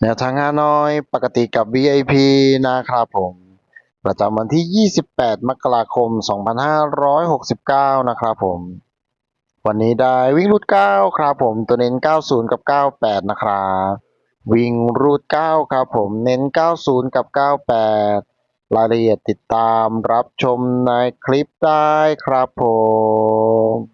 แนวทางฮานอยปกติกับ VIP นะครับผม ประจำวันที่ 28 มกราคม 2569 นะครับผม วันนี้ได้วิ่งรูด 9 ครับผม ตัวเน้น 90 กับ 98 นะครับ วิ่งรูด 9 ครับผม เน้น 90 กับ 98 รายละเอียดติดตามรับชมในคลิปได้ครับผม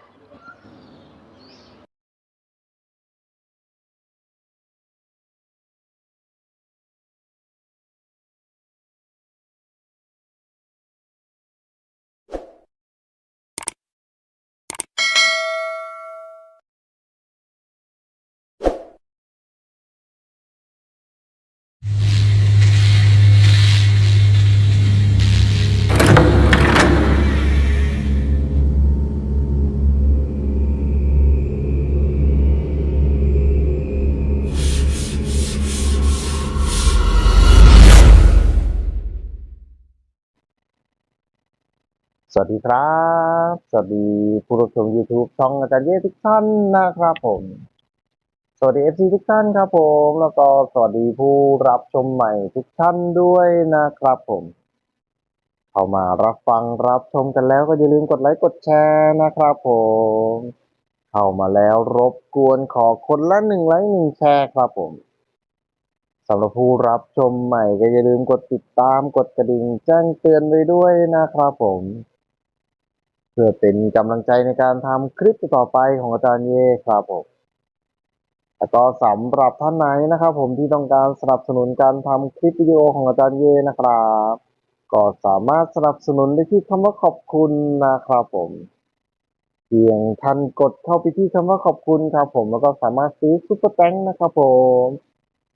วัสดีครับ สวัสดีผู้รับชม YouTube ช่องอาจารย์เย่ทุกท่านนะครับผม สวัสดี FC ทุกท่านครับผม แล้วก็สวัสดีผู้รับชมใหม่ทุกท่านด้วยนะครับผม เข้ามารับฟังรับชมกันแล้วก็อย่าลืมกดไลค์กดแชร์นะครับผม เข้ามาแล้วรบกวนขอคนละหนึ่งไลค์หนึ่งแชร์ครับผมสำหรับผู้รับชมใหม่ก็อย่าลืมกดติดตามกดกระดิ่งแจ้งเตือนไว้ด้วยนะครับผม เพื่อเป็นกำลังใจในการทำคลิปต่อไปของอาจารย์เยครับผมแล้วก็สำหรับท่านไหนนะครับผมที่ต้องการสนับสนุนการทำคลิปวิดีโอของอาจารย์เย่นะครับ ก็สามารถสนับสนุนได้ที่คำว่าขอบคุณนะครับผม เพียงท่านกดเข้าไปที่คำว่าขอบคุณครับผมแล้วก็สามารถซื้อซุปเปอร์แตงนะครับผม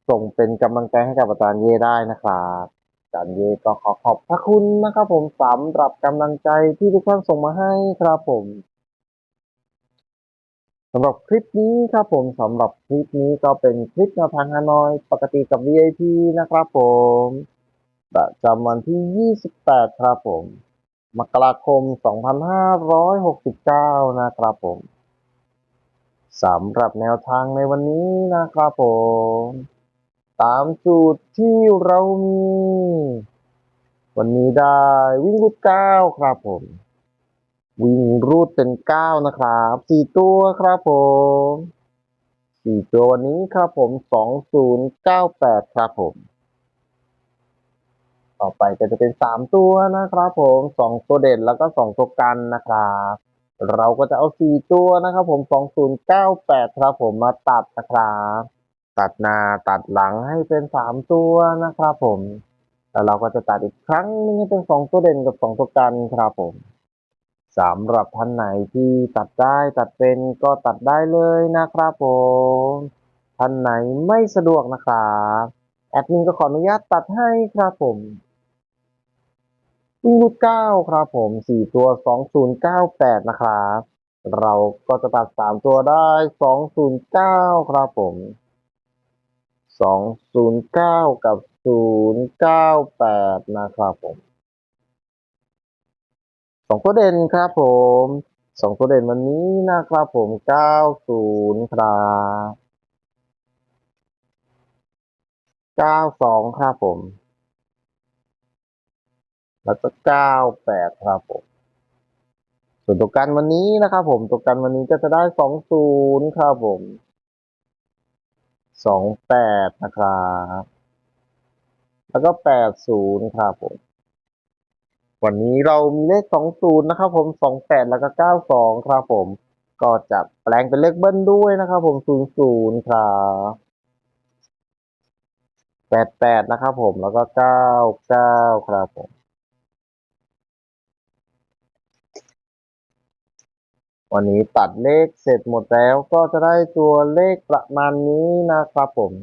ส่งเป็นกำลังใจให้กับอาจารย์เย่ได้นะครับ จารย์เย่ก็ขอขอบพระคุณนะครับผมสำหรับกำลังใจที่ทุกท่านส่งมาให้ครับผมสำหรับคลิปนี้ครับผมสำหรับคลิปนี้ก็เป็นคลิปแนวทางฮานอยปกติกับ VIP นะครับผมประจำวันที่ 28 ครับผม มกราคม 2569 นะครับผมสำหรับแนวทางในวันนี้นะครับผม ตามสูตรที่เรามี วันนี้ได้วิ่งรูด9ครับผม วิ่งรูดเป็นเก้านะครับสี่ตัวครับผมสี่ตัววันนี้ครับผมสองศูนย์เก้าแปดครับผม ต่อไปก็จะเป็นสามตัวนะครับผมสองตัวเด่นแล้วก็สองตัวกันนะครับเราก็จะเอาสี่ตัวนะครับผมสองศูนย์เก้าแปดครับผมมาตัดนะครับ ตัดหน้าตัดหลังให้เป็นสามตัวนะครับผม แล้วเราก็จะตัดอีกครั้งนึงให้เป็นสองตัวเด่นกับสองตัวกันครับผมสำหรับท่านไหนที่ตัดได้ตัดเป็นก็ตัดได้เลยนะครับผม ท่านไหนไม่สะดวกนะครับแอดมินก็ขออนุญาตตัดให้ครับผมวิ่งรูดเก้าครับผมสี่ตัวสองศูนย์เก้าแปดนะครับ เราก็จะตัดสามตัวได้สองศูนย์เก้าครับผม สองศูนย์เก้ากับศูนย์เก้าแปดนะครับผมสองตัวเด่นครับผมสองตัวเด่นวันนี้นะครับผมเก้าศูนย์ครับเก้าสองครับผม แล้วก็เก้าแปดครับผมส่วนตัวกันวันนี้นะครับผมตัวกันวันนี้ก็จะได้สองศูนย์ครับผม สองแปดนะครับ แล้วก็แปดศูนย์ครับผม วันนี้เรามีเลขสองศูนย์นะครับ ผมสองแปดแล้วก็เก้าสองครับผม ก็จะแปลงเป็นเลขเบิ้ลด้วยนะครับ ผมศูนย์ศูนย์ครับแปดแปดนะครับ ผมแล้วก็เก้าเก้าครับผม วันนี้ตัดเลขเสร็จหมดแล้วก็จะได้ตัวเลขประมาณนี้นะครับผม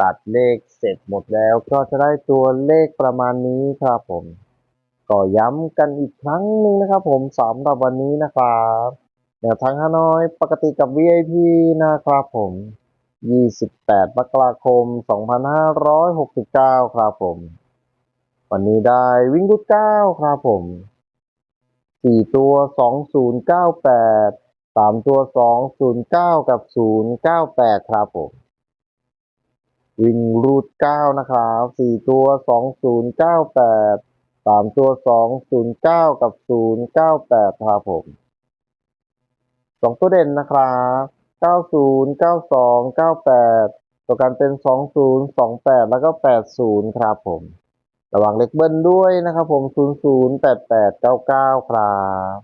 ตัดเลขเสร็จหมดแล้วก็จะได้ตัวเลขประมาณนี้ครับผม ก็ย้ำกันอีกครั้งหนึ่งนะครับผมสำหรับวันนี้นะครับแนวทางฮานอยปกติกับ VIP นะครับผม 28มกราคม 2569 ครับผม วันนี้ได้วิ่งรูด9ครับผม สี่ตัวสองศูนย์เก้าแปดสามตัวสองศูนย์เก้ากับศูนย์เก้าแปดครับผมวิ่งรูดเก้านะครับสี่ตัวสองศูนย์เก้าแปดสามตัวสองศูนย์เก้ากับศูนย์เก้าแปดครับผมสองตัวเด่นนะครับเก้าศูนย์เก้าสองเก้าแปดตัวกันเป็นสองศูนย์สองแปดแล้วก็แปดศูนย์ครับผม ระวังเล็กเบิ้ลด้วยนะครับผม 00 88 99 ครับ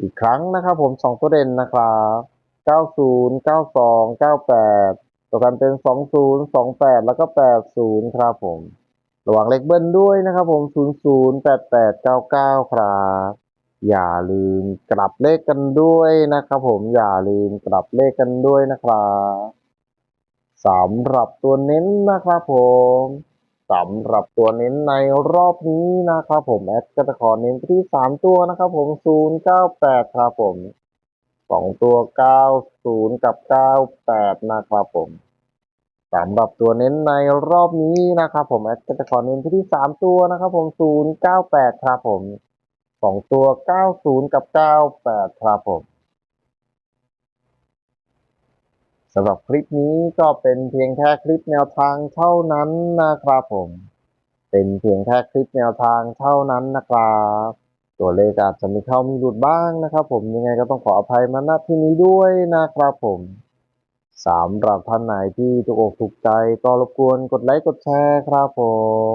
อีกครั้งนะครับผมสองตัวเด่นนะครับ 90 92 98 ตัวกันเป็น 20 28 แล้วก็ 80 ครับผม ระวังเล็กเบิ้ลด้วยนะครับผม 00 88 99 ครับ อย่าลืมกลับเลขกันด้วยนะครับผม อย่าลืมกลับเลขกันด้วยนะครับสำหรับตัวเน้นนะครับผม สำหรับตัวเน้นในรอบนี้นะครับผมแอดก็จะขอเน้นที่สามตัวนะครับผมศูนย์เก้าแปดครับผมสองตัวเก้าศูนย์กับเก้าแปดนะครับผมสำหรับตัวเน้นในรอบนี้นะครับผมแอดก็จะขอเน้นที่สามตัวนะครับผมศูนย์เก้าแปดครับผมสองตัว90กับ98ครับผม สำหรับคลิปนี้ก็เป็นเพียงแค่คลิปแนวทางเท่านั้นนะครับผม เป็นเพียงแค่คลิปแนวทางเท่านั้นนะครับ ตัวเลขอาจจะมีเข้ามีหลุดบ้างนะครับ ผมยังไงก็ต้องขออภัยมาณที่นี้ด้วยนะครับผมสำหรับท่านไหนที่ถูกอกถูกใจก็รบกวนกดไลค์กดแชร์ครับผม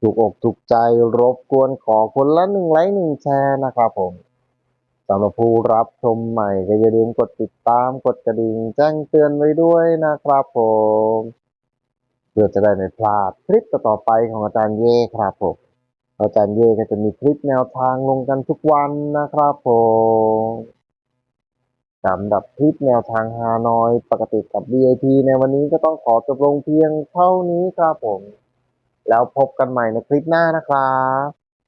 ถูกอกถูกใจรบกวนขอคนละหนึ่งไลค์หนึ่งแชร์นะครับผม สำหรับผู้รับชมใหม่ก็อย่าลืมกดติดตามกดกระดิ่งแจ้งเตือนไว้ด้วยนะครับผมเพื่อจะได้ไม่พลาดคลิปต่อไปของอาจารย์เย่ครับผมอาจารย์เย่ก็จะมีคลิปแนวทางลงกันทุกวันนะครับผมสำหรับคลิปแนวทางฮานอยปกติกับ VIP ในวันนี้ก็ต้องขอจบลงเพียงเท่านี้ครับผม แล้วพบกันใหม่ในคลิปหน้านะครับ